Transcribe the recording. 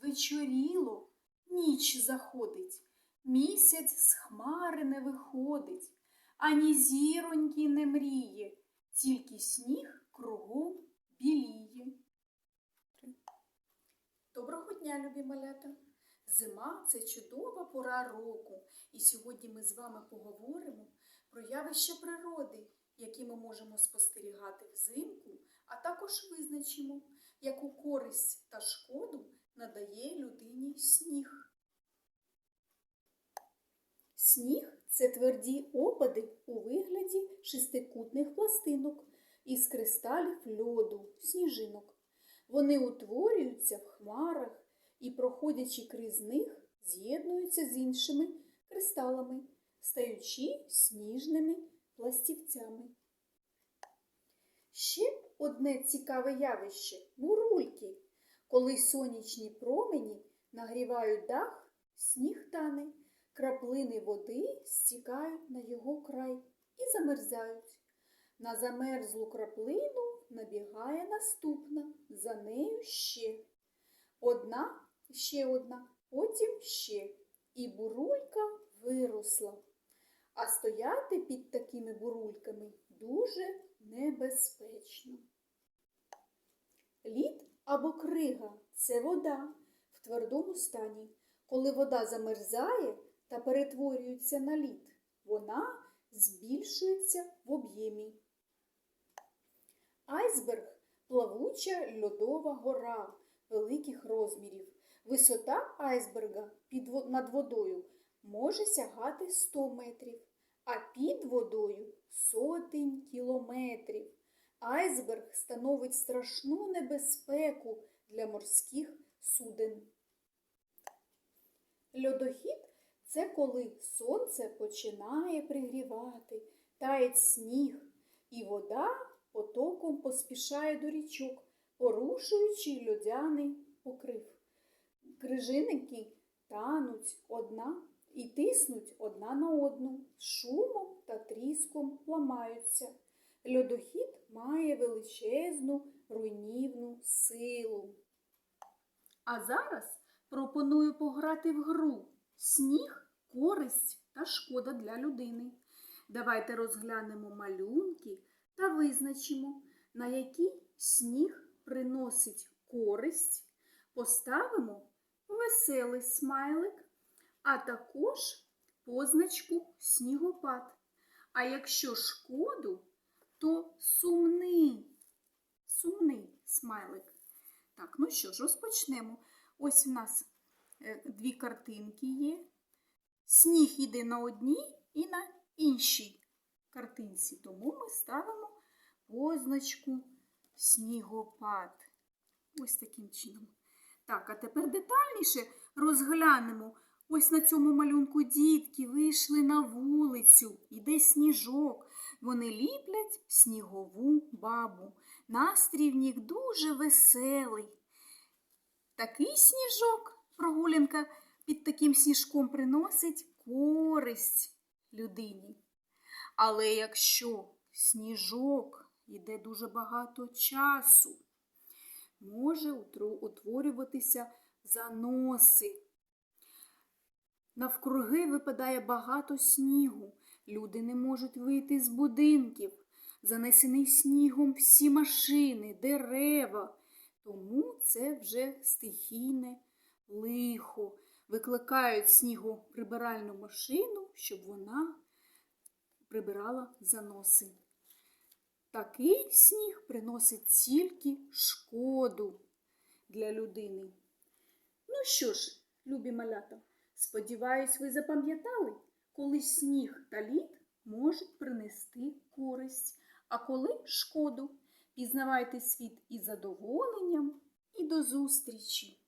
звечоріло, ніч заходить, місяць з хмари не виходить, ані зіроньки не мріє, тільки сніг кругом біліє. Доброго дня, любі малята! Зима це чудова пора року, і сьогодні ми з вами поговоримо про явища природи, які ми можемо спостерігати взимку, а також визначимо, яку користь та шкоду надає людині сніг. Сніг це тверді опади у вигляді шестикутних пластинок із кристалів льоду, сніжинок. Вони утворюються в хмарах і, проходячи крізь них, з'єднуються з іншими кристалами, стаючи сніжними пластівцями. Ще одне цікаве явище бурульки. Коли сонячні промені нагрівають дах, сніг тане, краплини води стікають на його край і замерзають. На замерзлу краплину набігає наступна, за нею ще. Одна, ще одна, потім ще. І бурулька виросла. А стояти під такими бурульками дуже небезпечно. Лід або крига це вода в твердому стані. Коли вода замерзає та перетворюється на лід, вона збільшується в об'ємі. Айсберг плавуча льодова гора великих розмірів. Висота айсберга під, над водою може сягати 100 метрів, а під водою сотень кілометрів. Айсберг становить страшну небезпеку для морських суден. Льодохід це коли сонце починає пригрівати, тає сніг, і вода потоком поспішає до річок, порушуючи льодяний покрив. Крижиники тануть одна і тиснуть одна на одну, шумом та тріском ламаються. Льодохід має величезну руйнівну силу. А зараз пропоную пограти в гру Сніг, користь та шкода для людини. Давайте розглянемо малюнки та визначимо, на який сніг приносить користь. Поставимо веселий смайлик, а також позначку снігопад. А якщо шкоду, то сумний, сумний смайлик. Так, ну що ж, розпочнемо. Ось в нас е, дві картинки є. Сніг іде на одній і на іншій картинці. Тому ми ставимо позначку снігопад. Ось таким чином. Так, а тепер детальніше розглянемо. Ось на цьому малюнку дітки вийшли на вулицю, іде сніжок. Вони ліплять снігову бабу. Настрій в них дуже веселий. Такий сніжок, прогулянка під таким сніжком приносить користь людині. Але якщо сніжок йде дуже багато часу, може утворюватися заноси. Навкруги випадає багато снігу. Люди не можуть вийти з будинків. Занесений снігом всі машини, дерева. Тому це вже стихійне лихо. Викликають снігоприбиральну машину, щоб вона прибирала заноси. Такий сніг приносить тільки шкоду для людини. Ну що ж, любі малята, сподіваюсь, ви запам'ятали, коли сніг та лід можуть принести користь, а коли шкоду. Пізнавайте світ із задоволенням і до зустрічі!